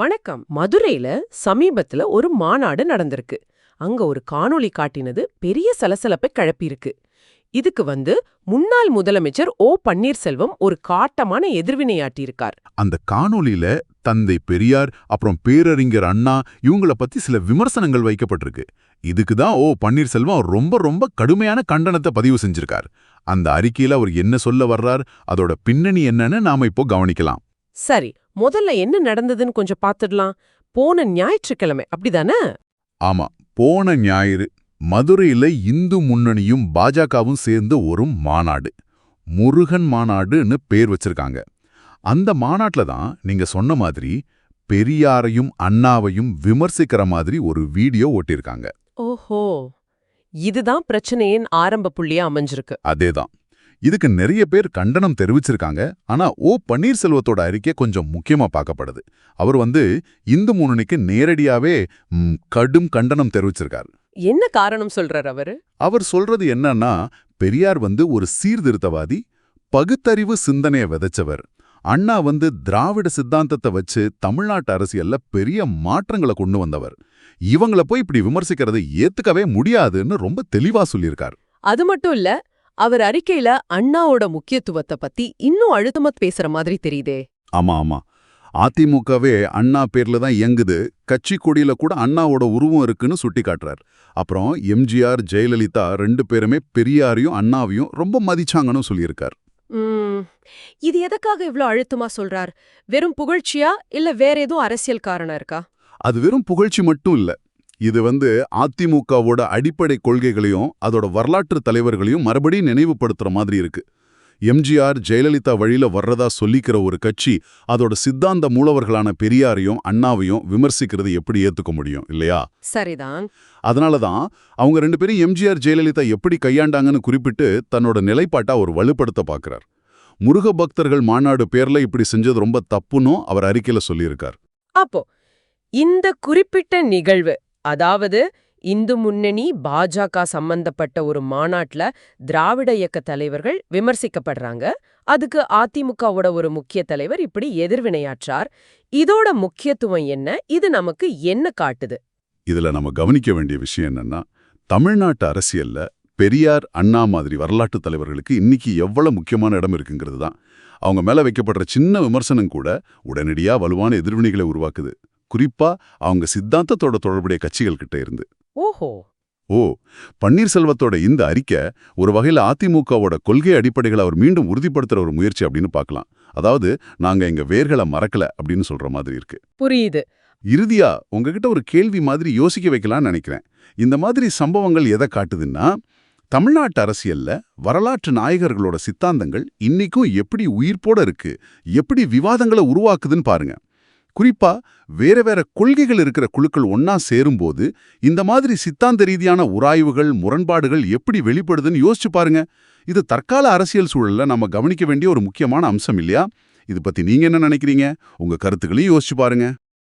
வணக்கம். மதுரையில சமீபத்துல ஒரு மாநாடு நடந்திருக்கு. அங்க ஒரு காணொளி காட்டினது பெரிய சலசலப்பை கிளப்பியிருக்கு. இதுக்கு வந்து முன்னாள் முதலமைச்சர் ஓ பன்னீர்செல்வம் ஒரு காட்டமான எதிர்வினையாட்டியிருக்கார் அந்த காணொளியில தந்தை பெரியார் அப்புறம் பேரறிஞர் அண்ணா இவங்கள பத்தி சில விமர்சனங்கள் வைக்கப்பட்டிருக்கு. இதுக்கு தான் ஓ பன்னீர்செல்வம் ரொம்ப ரொம்ப கடுமையான கண்டனத்தை பதிவு செஞ்சிருக்கார். அந்த அறிக்கையில அவர் என்ன சொல்ல வர்றார் அதோட பின்னணி என்னன்னு நாம இப்போ கவனிக்கலாம். சரி முதல்ல என்ன நடந்ததுன்னு கொஞ்சம் பாத்துடலாம். போன ஞாயிற்றுக்கிழமை அப்படிதானே? ஆமா போன ஞாயிறு மதுரையில இந்து முன்னணியும் பாஜகவும் சேர்ந்து ஒரு மாநாடு. முருகன் மாநாடுன்னு பேர் வச்சிருக்காங்க. அந்த மாநாட்டில் தான் நீங்க சொன்ன மாதிரி பெரியாரையும் அண்ணாவையும் விமர்சிக்கிற மாதிரி ஒரு வீடியோ ஓட்டியிருக்காங்க ஓஹோ இதுதான் பிரச்சனையின் ஆரம்ப புள்ளியா அமைஞ்சிருக்கு. அதேதான். இதுக்கு நிறைய பேர் கண்டனம் தெரிவிச்சிருக்காங்க. ஆனா ஓ பன்னீர்செல்வத்தோட அறிக்கை கொஞ்சம் முக்கியமா பார்க்கப்படுது. அவர் வந்து இந்து முன்னணிக்கு நேரடியாவே கடும் கண்டனம் தெரிவிச்சிருக்கார். என்ன காரணம் சொல்றார் அவரு? அவர் சொல்றது என்னன்னா பெரியார் வந்து ஒரு சீர்திருத்தவாதி பகுத்தறிவு சிந்தனைய விதைச்சவர். அண்ணா வந்து திராவிட சித்தாந்தத்தை வச்சு தமிழ்நாட்டு அரசியல்ல பெரிய மாற்றங்களை கொண்டு வந்தவர். இவங்கள போய் இப்படி விமர்சிக்கிறதை ஏத்துக்கவே முடியாதுன்னு ரொம்ப தெளிவா சொல்லியிருக்கார். அது மட்டும் இல்ல அவர் அறிக்கையில அண்ணாவோட முக்கியத்துவத்தை பத்தி இன்னும் அழுத்தமா பேசுற மாதிரி தெரியுதே. ஆமா ஆமா. அதிமுகவே அண்ணா பேர்ல தான் இயங்குது. கட்சி கொடியில கூட அண்ணாவோட உருவம் இருக்குன்னு சுட்டி காட்டுறார் அப்புறம் எம்ஜிஆர் ஜெயலலிதா ரெண்டு பேருமே பெரியாரையும் அண்ணாவையும் ரொம்ப மதிச்சாங்கன்னு சொல்லியிருக்கார். இது எதுக்காக இவ்ளோ அழுத்தமா சொல்றார்? வெறும் புகழ்ச்சியா இல்ல வேற எதுவும் அரசியல் காரணம் இருக்கா? அது வெறும் புகழ்ச்சி மட்டும் இல்ல. இது வந்து அதிமுகவோட அடிப்படை கொள்கைகளையும் அதோட வரலாற்று தலைவர்களையும் மறுபடியும் நினைவுபடுத்துற மாதிரி இருக்கு. எம்ஜிஆர் ஜெயலலிதா வழியில வர்றதா சொல்லிக்கிற ஒரு கட்சி அதோட சித்தாந்த மூலவர்களான பெரியாரையும் அண்ணாவையும் விமர்சிக்கிறது எப்படி ஏத்துக்க முடியும் இல்லையா? சரிதான். அதனால தான் அவங்க ரெண்டு பேரும் எம்ஜிஆர் ஜெயலலிதா எப்படி கையாண்டாங்கன்னு குறிப்பிட்டு தன்னோட நிலைப்பாட்டை அவர் வலுப்படுத்த பார்க்கறார் முருக பக்தர்கள் மாநாடு பேர்ல இப்படி செஞ்சது ரொம்ப தப்புன்னும் அவர் அறிக்கையில சொல்லியிருக்கார். அப்போ இந்த குறிப்பிட்ட நிகழ்வு அதாவது இந்து முன்னணி பாஜக சம்பந்தப்பட்ட ஒரு மாநாட்டுல திராவிட இயக்க தலைவர்கள் விமர்சிக்கப்படுறாங்க. அதுக்கு அதிமுகவோட ஒரு முக்கிய தலைவர் இப்படி எதிர்வினையாற்றார். இதோட முக்கியத்துவம் என்ன? இது நமக்கு என்ன காட்டுது? இதுல நம்ம கவனிக்க வேண்டிய விஷயம் என்னன்னா தமிழ்நாட்டு அரசியல்ல பெரியார் அண்ணா மாதிரி வரலாற்று தலைவர்களுக்கு இன்னைக்கு எவ்வளவு முக்கியமான இடம் இருக்குங்கிறது தான். அவங்க மேல வைக்கப்படுற சின்ன விமர்சனம் கூட உடனடியா வலுவான எதிர்வினைகளை உருவாக்குது. குறிப்பா அவங்க சித்தாந்தத்தோட தொடர்புடைய கட்சிகள் கிட்ட இருந்து. ஓஹோ. ஓ பன்னீர்செல்வத்தோட இந்த அறிக்கை ஒரு வகையில அதிமுகவோட கொள்கை அடிப்படைகளை அவர் மீண்டும் உறுதிப்படுத்துற ஒரு முயற்சி அப்படின்னு பார்க்கலாம். அதாவது நாங்க எங்க வேர்களை மறக்கல அப்படின்னு சொல்ற மாதிரி இருக்கு. புரியுது. இறுதியா உங்ககிட்ட ஒரு கேள்வி மாதிரி யோசிக்க வைக்கலாம்னு நினைக்கிறேன். இந்த மாதிரி சம்பவங்கள் எதை காட்டுதுன்னா தமிழ்நாட்டு அரசியல்ல வரலாற்று நாயகர்களோட சித்தாந்தங்கள் இன்னைக்கும் எப்படி உயிர்ப்போட இருக்கு எப்படி விவாதங்களை உருவாக்குதுன்னு பாருங்க. குறிப்பா வேற வேற கொள்கைகள் இருக்கிற குழுக்கள் ஒன்னா சேரும்போது இந்த மாதிரி சித்தாந்த ரீதியான உராய்வுகள் முரண்பாடுகள் எப்படி வெளிப்படுதுன்னு யோசிச்சு பாருங்க. இது தற்கால அரசியல் சூழல்ல நம்ம கவனிக்க வேண்டிய ஒரு முக்கியமான அம்சம் இல்லையா? இது பத்தி நீங்க என்ன நினைக்கிறீங்க? உங்க கருத்துக்களையும் யோசிச்சு பாருங்க.